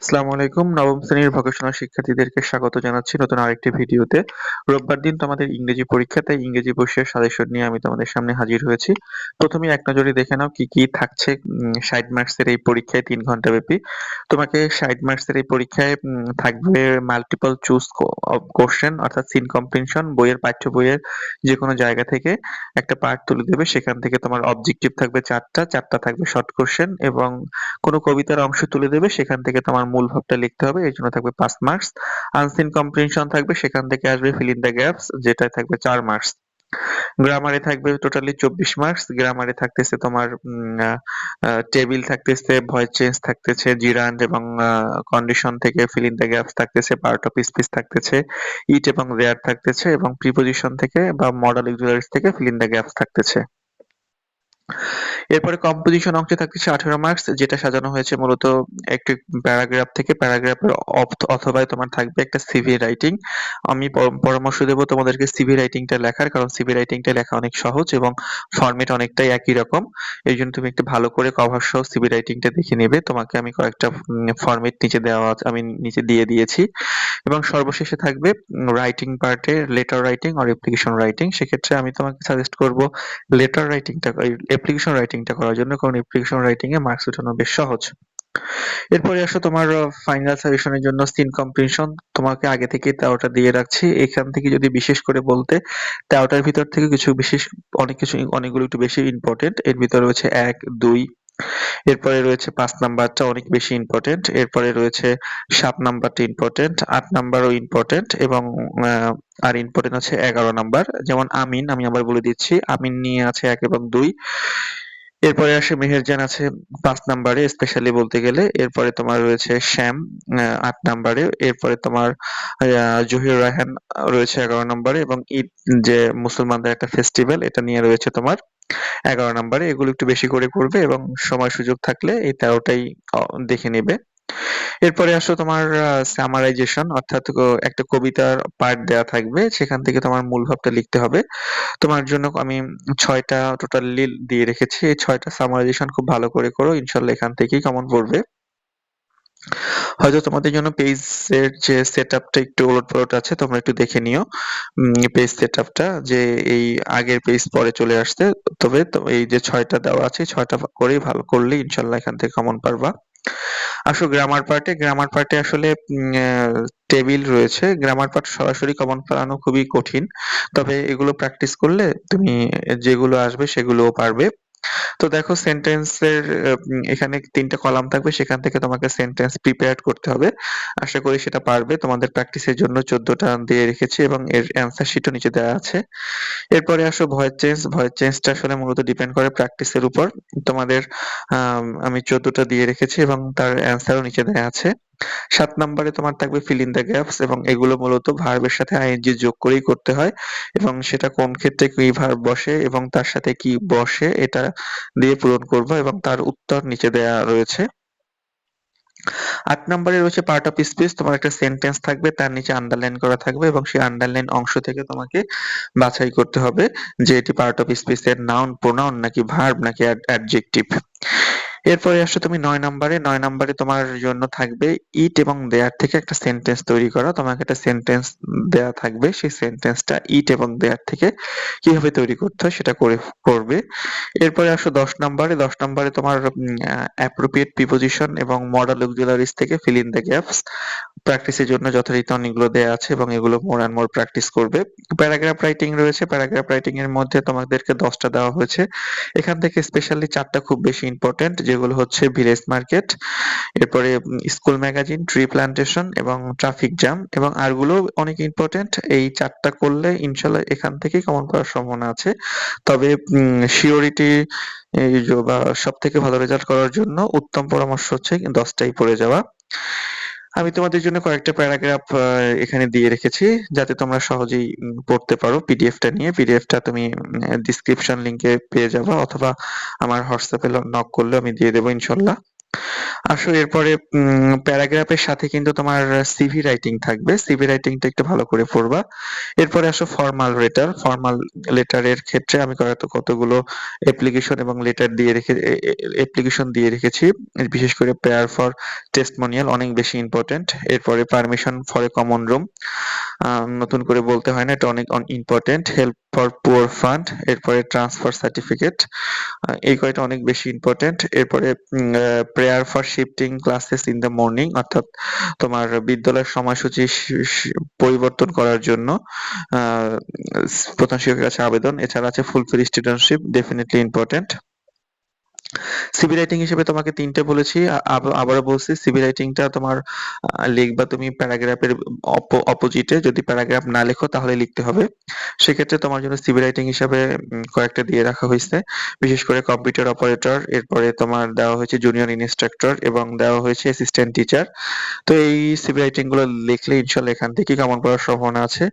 আসসালামু আলাইকুম। নবম শ্রেণির ভোকেশনাল শিক্ষার্থীদেরকে স্বাগত জানাচ্ছি নতুন আরেকটি ভিডিওতে। রোববার দিন তোমাদের ইংরেজি পরীক্ষা, তাই ইংরেজি বইয়ের সাজেশন নিয়ে আমি তোমাদের সামনে হাজির হয়েছি। প্রথমে এক নজরে দেখে নাও কি কি থাকছে ষাট মার্কসের এই পরীক্ষায় তিন ঘণ্টা ব্যাপী। তোমাকে ষাট মার্কসের এই পরীক্ষায় থাকবে মাল্টিপল চুজ কোশ্চেন অর্থাৎ সিন কম্প্রিনশন বইয়ের পাঠ্য বইয়ের যে কোনো জায়গা থেকে একটা পার্ট তুলে দেবে। সেখান থেকে তোমার অবজেক্টিভ থাকবে চারটা চারটা থাকবে শর্ট কোশ্চেন এবং কোনো কবিতার অংশ তুলে দেবে। সেখান থেকে তোমার মূল ভাবটা লিখতে হবে, এই জন্য থাকবে পাঁচ মার্কস। আনসিন কম্প্রিহেনশন থাকবে, সেখান থেকে আসবে ফিল ইন দ্য গ্যাপস যেটা থাকবে চার মার্কস। গ্রামারে থাকবে টোটালি চব্বিশ মার্কস গ্রামারে থাকতেছে তোমার টেবিল থাকতেছে ভয়েস চেঞ্জ থাকতেছে জিরান্ড এবং কন্ডিশন থেকে ফিল ইন দ্য গ্যাপস থাকতেছে পার্ট অফ স্পিচ থাকতেছে ইট এবং দেয়ার থাকতেছে এবং প্রিপোজিশন থেকে বা মডেল ইউজুয়ালিস থেকে ফিল ইন দ্য গ্যাপস থাকতেছে। এরপরে কম্পোজিশন অংশে থাকতেছে আঠারো মার্কস যেটা সাজানো হয়েছে মূলত একটি প্যারাগ্রাফ থেকে প্যারাগ্রাফের অথবা তোমার থাকবে একটা সিভি রাইটিং আমি পরামর্শ দেবো তোমাদেরকে সিভি রাইটিংটা লেখার, কারণ সিভি রাইটিংটা লেখা অনেক সহজ এবং ফরম্যাট অনেকটাই একই রকম। এই জন্য তুমি একটু ভালো করে কভার সহ সিভি রাইটিংটা দেখে নেবে। তোমাকে আমি কয়েকটা ফরম্যাট নিচে দেওয়া আমি নিচে দিয়ে দিয়েছি। এবং সর্বশেষে থাকবে রাইটিং পার্টে লেটার রাইটিং আর অ্যাপ্লিকেশন রাইটিং সেক্ষেত্রে আমি তোমাকে সাজেস্ট করব লেটার রাইটিংটা অ্যাপ্লিকেশন রাইটিংটা করার জন্য, কারণ অ্যাপ্লিকেশন রাইটিং এ মার্কস উঠানো বেশ সহজ। এরপরে আসো তোমার ফাইনাল সাজেশনের জন্য সিন কম্প্রিহেনশন তোমাকে আগে থেকে তেরোটা দিয়ে রাখছি। এখান থেকে যদি বিশেষ করে বলতে তেরোটার ভিতর থেকে কিছু বিশেষ, অনেক কিছু, অনেকগুলো একটু বেশি ইম্পর্টেন্ট এর ভিতর রয়েছে এক, দুই এরপরে রয়েছে পাঁচ নাম্বারটা অনেক বেশি ইম্পর্টেন্ট এরপরে রয়েছে সাত নাম্বারটা ইম্পর্টেন্ট আট নাম্বারও ইম্পর্টেন্ট এবং আর ইম্পর্টেন্ট আছে এগারো নাম্বার। যেমন আমিন, আমি আবার বলে দিচ্ছি, আমিন নিয়ে আছে এক এবং দুই। এরপরে আসে মেহেরজান আছে পাঁচ নাম্বারে স্পেশালি বলতে গেলে। এরপরে তোমার রয়েছে শ্যাম আট নাম্বারে। এরপরে তোমার জহির রায়হান রয়েছে এগারো নাম্বারে এবং ঈদ যে মুসলমানদের একটা ফেস্টিভ্যাল এটা নিয়ে রয়েছে তোমার এগারো নাম্বারে। এগুলো একটু বেশি করে করবে এবং সময় সুযোগ থাকলে এই তেরোটাই দেখে নেবে। এরপরে আসো তোমার সামারাইজেশন অর্থাৎ একটা কবিতার পার্ট দেয়া থাকবে, সেখান থেকে তোমার মূল ভাবটা লিখতে হবে। তোমার জন্য আমি ছয়টা টোটালি দিয়ে রেখেছি, এই ছয়টা সামারাইজেশন খুব ভালো করে করো, ইনশাল্লাহ এখান থেকেই কেমন পড়বে। হয়তো তোমাদের জন্য পেজের যে সেটআপটা একটু ওলটপালট আছে, তোমরা একটু দেখে নিও। পেজ সেটআপটা যে এই আগের পেজ পরে চলে আসছে, তবে এই যে ছয়টা দেওয়া আছে ছয়টা করেই ভালো করলে ইনশাল্লাহ এখান থেকে কমন পারবা। আসো গ্রামার পার্টে গ্রামার পার্টে আসলে টেবিল রয়েছে। গ্রামার পার্ট সরাসরি কমন পাওয়ানো খুবই কঠিন। তবে এগুলো প্র্যাকটিস করলে তুমি যেগুলো আসবে সেগুলোও পারবে। তো দেখো সেন্টেন্সের এখানে তিনটা কলাম থাকবে, সেখান থেকে তোমাকে সেন্টেন্স প্রিপেয়ার করতে হবে। আশা করি সেটা পারবে। তোমাদের প্র্যাকটিসের জন্য চোদ্দটা দিয়ে রেখেছি এবং এর অ্যান্সার শিটও নিচে দেওয়া আছে। এরপরে আসো ভয়েস চেঞ্জ ভয়েস চেঞ্জটা আসলে মূলত ডিপেন্ড করে প্র্যাকটিসের উপর। তোমাদের, আমি চোদ্দটা দিয়ে রেখেছি এবং তার অ্যান্সারও নিচে দেওয়া আছে। সাত নম্বরে তোমার থাকবে ফিল ইন দ্য গ্যাপস এবং এগুলো মূলত ভার্বের সাথে আইএনজি যোগ করেই করতে হয় এবং সেটা কোন ক্ষেত্রে কি ভার্ব বসে এবং তার সাথে কি বসে এটা দিয়ে পূরণ করব এবং তার উত্তর নিচে দেয়া রয়েছে। আট নম্বরে রয়েছে পার্ট অফ স্পিচ তোমার একটা সেন্টেন্স থাকবে, তার নিচে আন্ডারলাইন করা থাকবে এবং সেই আন্ডারলাইন অংশ থেকে তোমাকে বাছাই করতে হবে যে এটি পার্ট অফ স্পিচের নাউন প্রোনাউন নাকি ভার্ব নাকি অ্যাডজেক্টিভ এরপরে আসো তুমি নয় নম্বরে। নয় নম্বরে তোমার জন্য থাকবে ইট এবং দেয়ার থেকে একটা সেন্টেন্স তৈরি করা। তোমাকে একটা সেন্টেন্স দেয়া থাকবে। সেই সেন্টেন্সটা ইট এবং দেয়ার থেকে কীভাবে তৈরি করতে হয় সেটা করে করবে। এরপরে আসো দশ নম্বরে। দশ নম্বরে তোমার অ্যাপ্রোপ্রিয়েট প্রিপোজিশন এবং মডেল অক্সিলারিজ থেকে ফিল ইন দ্য গ্যাপস প্র্যাকটিসের জন্য যথারীতি অনেকগুলো দেয়া আছে এবং এগুলো মোর অ্যান্ড মোর প্র্যাকটিস করবে। প্যারাগ্রাফ রাইটিং রয়েছে। প্যারাগ্রাফ রাইটিং এর মধ্যে তোমাদেরকে দশটা দেওয়া হয়েছে। এখান থেকে স্পেশালি চারটা খুব বেশি ইম্পর্টেন্ট যেগুলো হচ্ছে ভিলেজ মার্কেট, এরপরে স্কুল ম্যাগাজিন, ট্রি প্লান্টেশন এবং ট্রাফিক জ্যাম এবং আরগুলো অনেক ইম্পর্টেন্ট এই চারটা করলে ইনশাল্লাহ এখান থেকে কমন করার সম্ভাবনা আছে। তবে শিওরিটি বা সব থেকে ভালো রেজাল্ট করার জন্য উত্তম পরামর্শ হচ্ছে দশটাই পড়ে যাওয়া। আমি তোমাদের জন্য কয়েকটা প্যারাগ্রাফ এখানে দিয়ে রেখেছি, যাতে তোমরা সহজেই পড়তে পারো পিডিএফটা নিয়ে। পিডিএফটা তুমি ডিসক্রিপশন লিংকে পেয়ে যাবে, অথবা আমার হোয়াটসঅ্যাপে নক করলে আমি দিয়ে দেবো, ইনশাল্লাহ। আসো, এরপরে, উম, প্যারাগ্রাফের সাথে কিন্তু তোমার সিভি রাইটিং থাকবে। সিভি রাইটিংটা একটু ভালো করে পড়বা। এরপরে আসো ফর্মাল লেটার ফর্মাল লেটারের ক্ষেত্রে আমি কত কতগুলো অ্যাপ্লিকেশন এবং লেটার দিয়ে রেখে অ্যাপ্লিকেশন দিয়ে রেখেছি। বিশেষ করে প্রেয়ার ফর টেস্টমোনিয়াল অনেক বেশি ইম্পর্টেন্ট এরপরে permission for a common room নতুন করে বলতে হয় না, এটা অনেক important help for poor fund এরপরে ট্রান্সফার সার্টিফিকেট এই কয়টা অনেক বেশি ইম্পর্টেন্ট এরপরে prayer for shifting classes in the morning অর্থাৎ তোমার বিদ্যালয়ের সময়সূচি পরিবর্তন করার জন্য প্রধান শিক্ষকের কাছে আবেদন, এছাড়া আছে fulfil studentship definitely important CV writing হিসেবে তোমাকে তিনটে বলেছি। আবারও বলছি সিভি রাইটিংটা তোমার লিখবা তুমি প্যারাগ্রাফের অপোজিটে যদি প্যারাগ্রাফ না লেখো, তাহলে লিখতে হবে। সেক্ষেত্রে তোমার জন্য সিভি রাইটিং হিসাবে কয়েকটা দিয়ে রাখা হয়েছে। বিশেষ করে কম্পিউটার অপারেটর এরপরে তোমার দেওয়া হয়েছে জুনিয়র ইনস্ট্রাক্টর এবং দেওয়া হয়েছে অ্যাসিস্ট্যান্ট টিচার তো এই সিভি রাইটিংগুলো লিখলে ইনশাল্লাহ এখান থেকে কেমন করার সম্ভাবনা আছে।